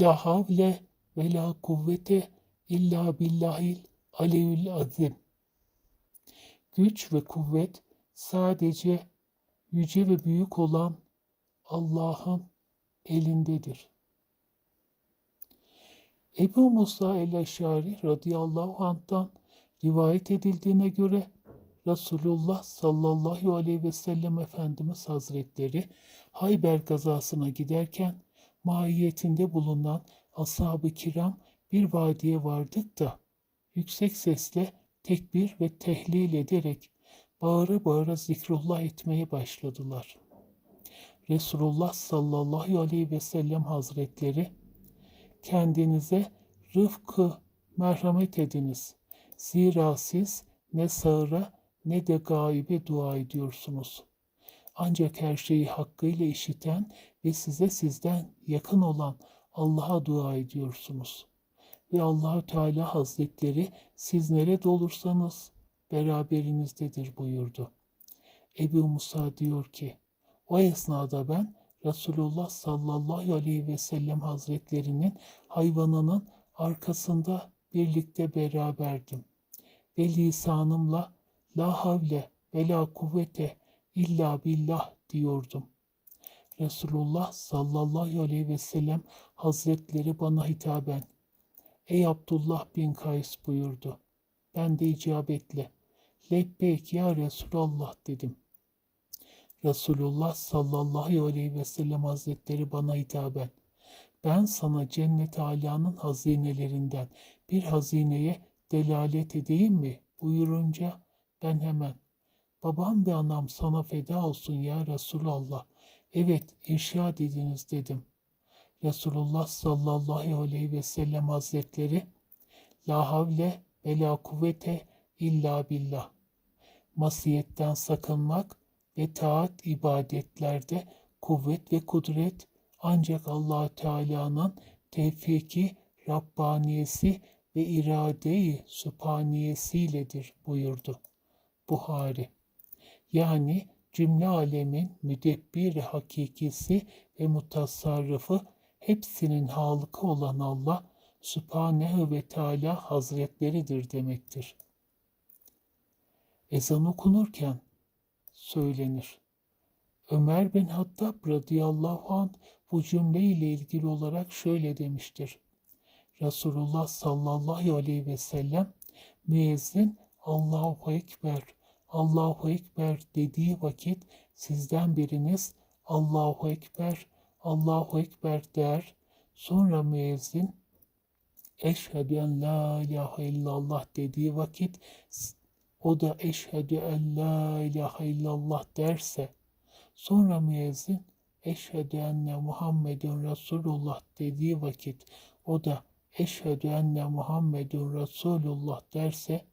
La havle ve la kuvvete illa billahil aleyhül azim. Güç ve kuvvet sadece yüce ve büyük olan Allah'ın elindedir. Ebu Musa el-Eşari radıyallahu anh'tan rivayet edildiğine göre Resulullah sallallahu aleyhi ve sellem Efendimiz Hazretleri Hayber gazasına giderken mahiyetinde bulunan ashab-ı kiram bir vadiye vardık da yüksek sesle tekbir ve tehlil ederek bağıra bağıra zikrullah etmeye başladılar. Resulullah sallallahu aleyhi ve sellem Hazretleri kendinize rıfkı merhamet ediniz. Zira siz ne sağıra ne de gaybe dua ediyorsunuz. Ancak her şeyi hakkıyla işiten ve size sizden yakın olan Allah'a dua ediyorsunuz. Ve Allahü Teala Hazretleri siz nerede olursanız beraberinizdedir buyurdu. Ebu Musa diyor ki, o esnada ben Resulullah sallallahu aleyhi ve sellem hazretlerinin hayvanının arkasında birlikte beraberdim. Ve lisanımla la havle ve la kuvvete illa billah diyordum. Resulullah sallallahu aleyhi ve sellem hazretleri bana hitaben Ey Abdullah bin Kays buyurdu. Ben de icabetle Lebbeyk ya Resulallah dedim. Resulullah sallallahu aleyhi ve sellem hazretleri bana hitaben ben sana cennet alanın hazinelerinden bir hazineye delalet edeyim mi buyurunca ben hemen babam ve anam sana feda olsun ya Resulallah evet irşad ediniz dedim. Resulullah sallallahu aleyhi ve sellem hazretleri La havle ve la kuvvete illa billah. Masiyetten sakınmak ve taat ibadetlerde kuvvet ve kudret ancak allah Teala'nın tevfiki, Rabbaniyesi ve iradeyi sübhaniyesiyledir buyurdu. Buhari Yani cümle alemin müdebbir hakikisi ve mutasarrıfı hepsinin halıkı olan Allah Sübhanehu ve Teala Hazretleridir demektir. Ezan okunurken söylenir. Ömer bin Hattab radıyallahu anh bu cümle ile ilgili olarak şöyle demiştir. Resulullah sallallahu aleyhi ve sellem müezzin Allahu Ekber, Allahu Ekber dediği vakit sizden biriniz Allahu Ekber, Allahu Ekber der. Sonra müezzin Eşhedü en la ilahe illallah dediği vakit o da eşhedü en la ilahe illallah derse sonra müezzin eşhedü enne Muhammedun Resulullah dediği vakit o da eşhedü enne Muhammedun Resulullah derse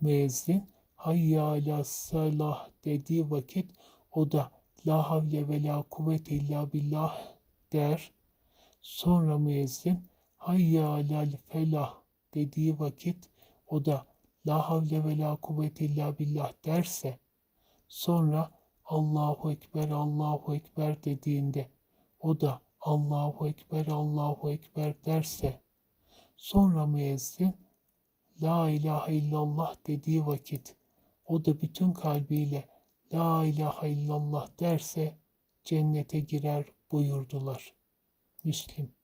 müezzin hayya ala salah dediği vakit o da la havle ve la kuvvete illa billah der. Sonra müezzin hayya alel felah dediği vakit o da la havle ve la kuvvete illa billah derse sonra Allahu Ekber Allahu Ekber dediğinde o da Allahu Ekber Allahu Ekber derse sonra müezzin La ilahe illallah dediği vakit o da bütün kalbiyle La ilahe illallah derse cennete girer buyurdular. Müslim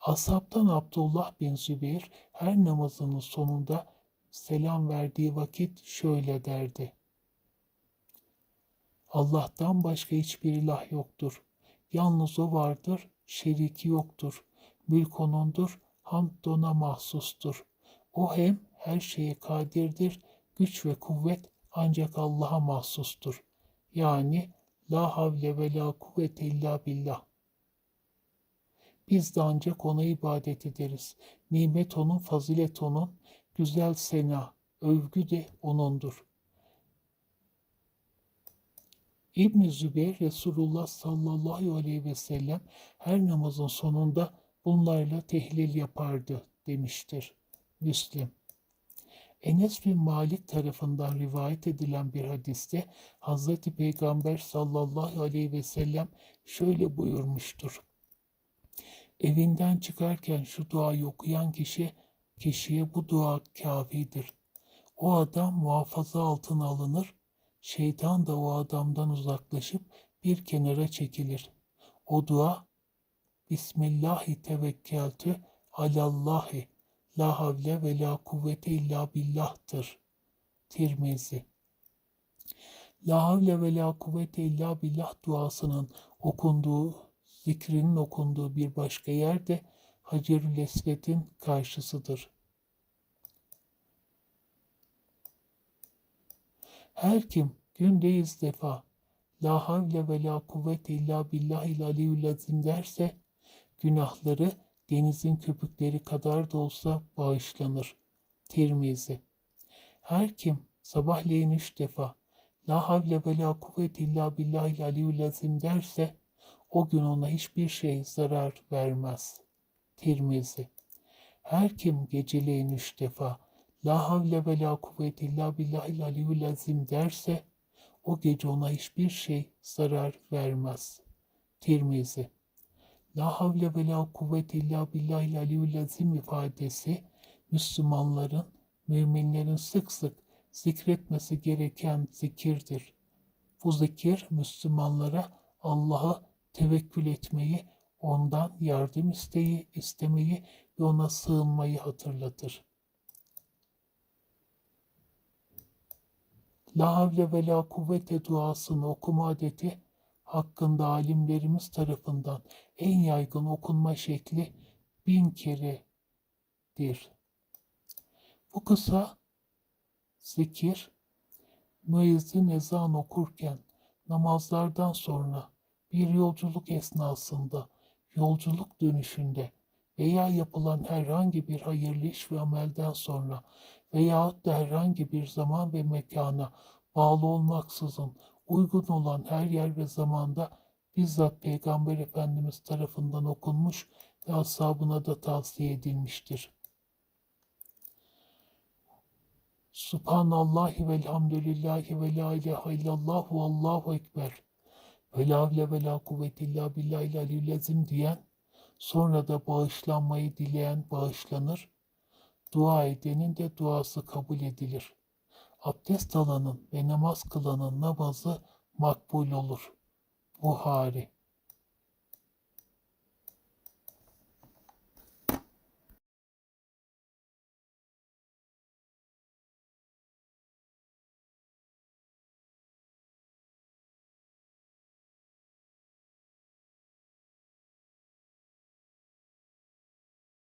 Ashabtan Abdullah bin Zübeyir her namazının sonunda selam verdiği vakit şöyle derdi. Allah'tan başka hiçbir ilah yoktur. Yalnız o vardır, şeriki yoktur. Mülk onundur, hamd ona mahsustur. O hem her şeye kadirdir, güç ve kuvvet ancak Allah'a mahsustur. Yani la havle ve la kuvvete illa billah. Biz de ancak ona ibadet ederiz. Nimet onun, fazilet onun, güzel sena, övgü de onundur. İbn Zübeyir Resulullah sallallahu aleyhi ve sellem her namazın sonunda bunlarla tehlil yapardı demiştir. Müslim. Enes bin Malik tarafından rivayet edilen bir hadiste Hazreti Peygamber sallallahu aleyhi ve sellem şöyle buyurmuştur. Evinden çıkarken şu duayı okuyan kişi, kişiye bu dua kafidir. O adam muhafaza altına alınır, şeytan da o adamdan uzaklaşıp bir kenara çekilir. O dua, Bismillahi tevekkeltü alallahi, la havle ve la kuvvete illa billah'tır. Tirmizi La havle ve la kuvvete illa billah duasının okunduğu, zikrinin okunduğu bir başka yerde Hacerül Esved'in karşısıdır. Her kim günde yüz defa La havle ve la kuvvete illa billahil aliyyül azim derse günahları denizin köpükleri kadar da olsa bağışlanır. Tirmizi Her kim sabahleyin üç defa La havle ve la kuvvete illa billahil aliyyül azim derse o gün ona hiçbir şey zarar vermez. Tirmizi Her kim geceleyin üç defa La havle ve la kuvvete illa billahil aliyyül azim derse o gece ona hiçbir şey zarar vermez. Tirmizi La havle ve la kuvvete illa billahil aliyyül azim ifadesi Müslümanların, müminlerin sık sık zikretmesi gereken zikirdir. Bu zikir Müslümanlara Allah'a tevekkül etmeyi, ondan yardım isteyi, istemeyi ve ona sığınmayı hatırlatır. La havle ve la kuvvete duasını okuma adeti hakkında alimlerimiz tarafından en yaygın okunma şekli bin keredir. Bu kısa zikir müezzin ezan okurken namazlardan sonra bir yolculuk esnasında yolculuk dönüşünde veya yapılan herhangi bir hayırlı iş ve amelden sonra veyahut da herhangi bir zaman ve mekana bağlı olmaksızın uygun olan her yer ve zamanda bizzat Peygamber Efendimiz tarafından okunmuş ve ashabına da tavsiye edilmiştir. Subhanallahi velhamdülillahi ve la ilahe illallah ve allahu ekber. Ve la havle ve la kuvvete illa billahil aliyyil diyen, sonra da bağışlanmayı dileyen bağışlanır, dua edenin de duası kabul edilir. Abdest alanın ve namaz kılanın namazı makbul olur. Buhari